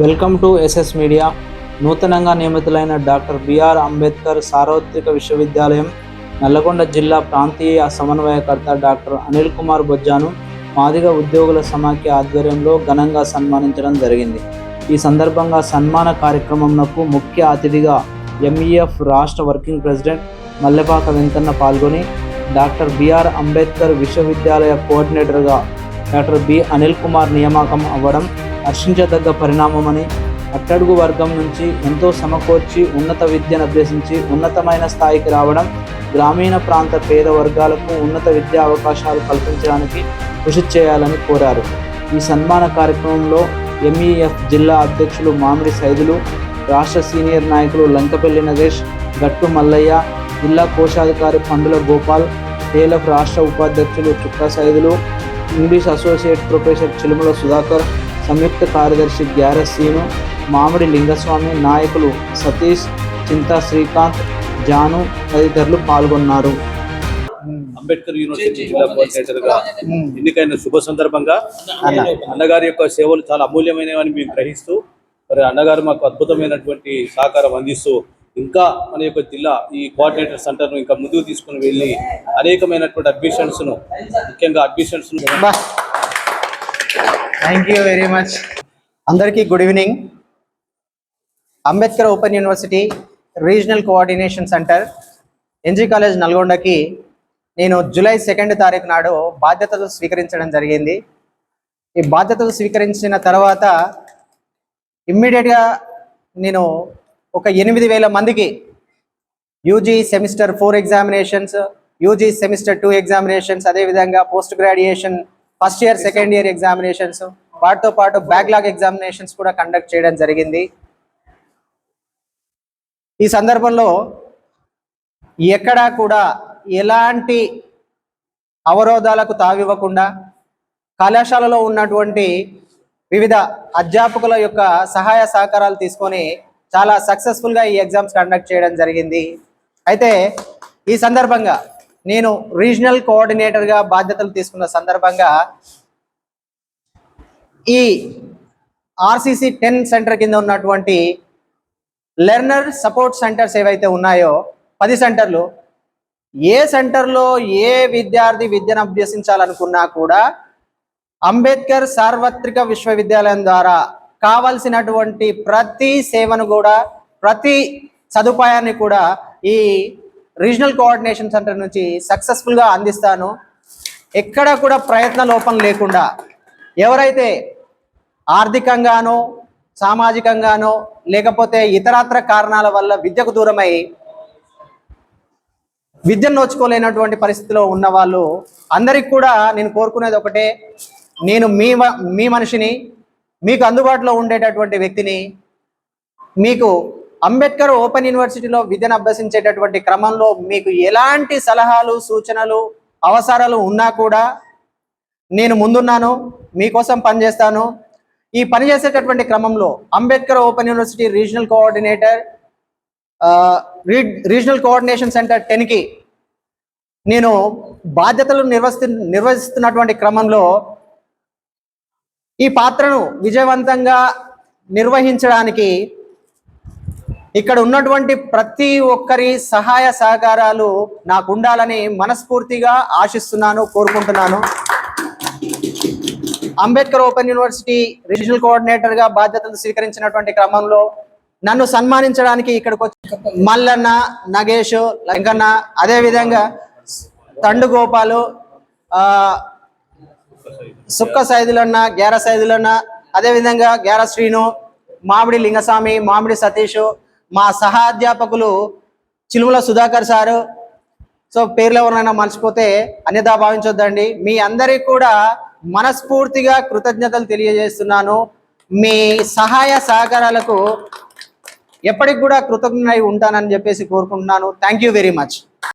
Welcome to SS media. నూతనంగా నియమితులైన doctor BR Ambedkar సార్వత్రిక విశ్వవిద్యాలయం నల్లగొండ జిల్లా ప్రాంతీయ సమన్వయకర్త డాక్టర్ అనిల్ కుమార్ బొజ్జాను మాదిగ ఉద్యోగుల సమాఖ్య ఆధ్వర్యంలో ఘనంగా సన్మానించడం జరిగింది. ఈ సందర్భంగా సన్మాన కార్యక్రమంకు ముఖ్య అతిథిగా ఎంఈఎఫ్ రాష్ట్ర వర్కింగ్ ప్రెసిడెంట్ మల్లెపాక వెంకన్న పాల్గొని డాక్టర్ బిఆర్ అంబేద్కర్ విశ్వవిద్యాలయ కోఆర్డినేటర్గా డాక్టర్ బి. అనిల్ కుమార్ నియామకం అవ్వడం హర్షించదగ్గ పరిణామమని అట్టడుగు వర్గం నుంచి ఎంతో సమకూర్చి ఉన్నత విద్యను అభ్యసించి ఉన్నతమైన స్థాయికి రావడం గ్రామీణ ప్రాంత పేద వర్గాలకు ఉన్నత విద్యా అవకాశాలు కల్పించడానికి కృషి చేయాలని కోరారు. ఈ సన్మాన కార్యక్రమంలో ఎంఈఎఫ్ జిల్లా అధ్యక్షులు మామిడి సైదులు రాష్ట్ర సీనియర్ నాయకులు లంకపల్లి నగేష్ గట్టు మల్లయ్య జిల్లా కోశాధికారి పండుల గోపాల్ టేలఫ్ రాష్ట్ర ఉపాధ్యక్షులు Chukka Saidulu English associate professor Chilumula Sudhakar సంయుక్త కార్యదర్శి గ్యారెస్ సీను మామిడి లింగస్వామి నాయకులు సతీష్ చింతా శ్రీకాంత్ జాను తదితరులు పాల్గొన్నారు. అంబేద్కర్ యూనివర్సిటీ జిల్లా కోఆర్డినేటర్గా ఎన్నికైన శుభ సందర్భంగా అన్నగారి యొక్క సేవలు చాలా అమూల్యమైనవని మేము గ్రహిస్తూ మరి అన్నగారు మాకు అద్భుతమైనటువంటి సహకారం అందిస్తూ ఇంకా మన యొక్క జిల్లా ఈ కోఆర్డినేటర్ సెంటర్ను ఇంకా ముందుకు తీసుకుని వెళ్ళి అనేకమైనటువంటి అడ్మిషన్స్ను ముఖ్యంగా అడ్మిషన్స్ను థ్యాంక్ యూ వెరీ మచ్ అందరికీ good evening Ambedkar open university regional coordination centre NG college నల్గొండకి నేను జూలై సెకండ్ తారీఖు నాడు బాధ్యతలు స్వీకరించడం జరిగింది. ఈ బాధ్యతలు స్వీకరించిన తర్వాత ఇమ్మీడియట్గా నేను ఒక ఎనిమిది వేల మందికి UG semester four examinations UG semester two examinations అదేవిధంగా post graduation first year second year examinations వాటితో పాటు బ్యాక్లాగ్ ఎగ్జామినేషన్స్ కూడా కండక్ట్ చేయడం జరిగింది. ఈ సందర్భంలో ఎక్కడా కూడా ఎలాంటి అవరోధాలకు తావివ్వకుండా కళాశాలలో ఉన్నటువంటి వివిధ అధ్యాపకుల యొక్క సహాయ సహకారాలు తీసుకొని చాలా సక్సెస్ఫుల్గా ఈ ఎగ్జామ్స్ కండక్ట్ చేయడం జరిగింది. అయితే ఈ సందర్భంగా నేను రీజనల్ కోఆర్డినేటర్గా బాధ్యతలు తీసుకున్న సందర్భంగా ఈ ఆర్సీసీ టెన్ సెంటర్ కింద ఉన్నటువంటి లెర్నర్ సపోర్ట్ సెంటర్స్ ఏవైతే ఉన్నాయో పది సెంటర్లు ఏ సెంటర్లో ఏ విద్యార్థి విద్యను అభ్యసించాలనుకున్నా కూడా అంబేద్కర్ సార్వత్రిక విశ్వవిద్యాలయం ద్వారా కావలసినటువంటి ప్రతి సేవను కూడా ప్రతి సదుపాయాన్ని కూడా ఈ రీజనల్ కోఆర్డినేషన్ సెంటర్ నుంచి సక్సెస్ఫుల్గా అందిస్తాను. ఎక్కడ కూడా ప్రయత్న లోపం లేకుండా ఎవరైతే ఆర్థికంగానో సామాజికంగానో లేకపోతే ఇతరత్ర కారణాల వల్ల విద్యకు దూరమై విద్యను నోచుకోలేనటువంటి పరిస్థితిలో ఉన్న వాళ్ళు అందరికి కూడా నేను కోరుకునేది ఒకటే. నేను మీ మీ మనిషిని మీకు అందుబాటులో ఉండేటటువంటి వ్యక్తిని మీకు అంబేద్కర్ ఓపెన్ యూనివర్సిటీలో విద్యను అభ్యసించేటటువంటి క్రమంలో మీకు ఎలాంటి సలహాలు సూచనలు అవసరాలు ఉన్నా కూడా నేను ముందున్నాను మీకోసం పనిచేస్తాను. ఈ పని చేసేటటువంటి క్రమంలో Ambedkar open university regional coordinator రీ- రీజనల్ కోఆర్డినేషన్ సెంటర్ టెన్కి నేను బాధ్యతలు నిర్వహిస్తు నిర్వహిస్తున్నటువంటి క్రమంలో ఈ పాత్రను విజయవంతంగా నిర్వహించడానికి ఇక్కడ ఉన్నటువంటి ప్రతి ఒక్కరి సహాయ సహకారాలు నాకు ఉండాలని మనస్ఫూర్తిగా ఆశిస్తున్నాను కోరుకుంటున్నాను. అంబేద్కర్ ఓపెన్ యూనివర్సిటీ రీజనల్ కోఆర్డినేటర్గా బాధ్యతలు స్వీకరించినటువంటి క్రమంలో నన్ను సన్మానించడానికి ఇక్కడికి వచ్చి మల్లన్న నగేష్ లంకన్న అదేవిధంగా తండు గోపాలు సుక్క సైదులన్న గ్యార సైదులన్న అదేవిధంగా గ్యార శ్రీను మామిడి లింగస్వామి మామిడి సతీష్ మా సహాధ్యాపకులు చిలుముల సుధాకర్ సారు. సో పేర్లు ఎవరైనా మర్చిపోతే అన్యథా భావించొద్దండి. మీ అందరికీ కూడా మనస్ఫూర్తిగా కృతజ్ఞతలు తెలియజేస్తున్నాను. మీ సహాయ సహకారాలకు ఎప్పటికి కూడా కృతజ్ఞై ఉంటానని చెప్పేసి కోరుకుంటున్నాను. Thank you very much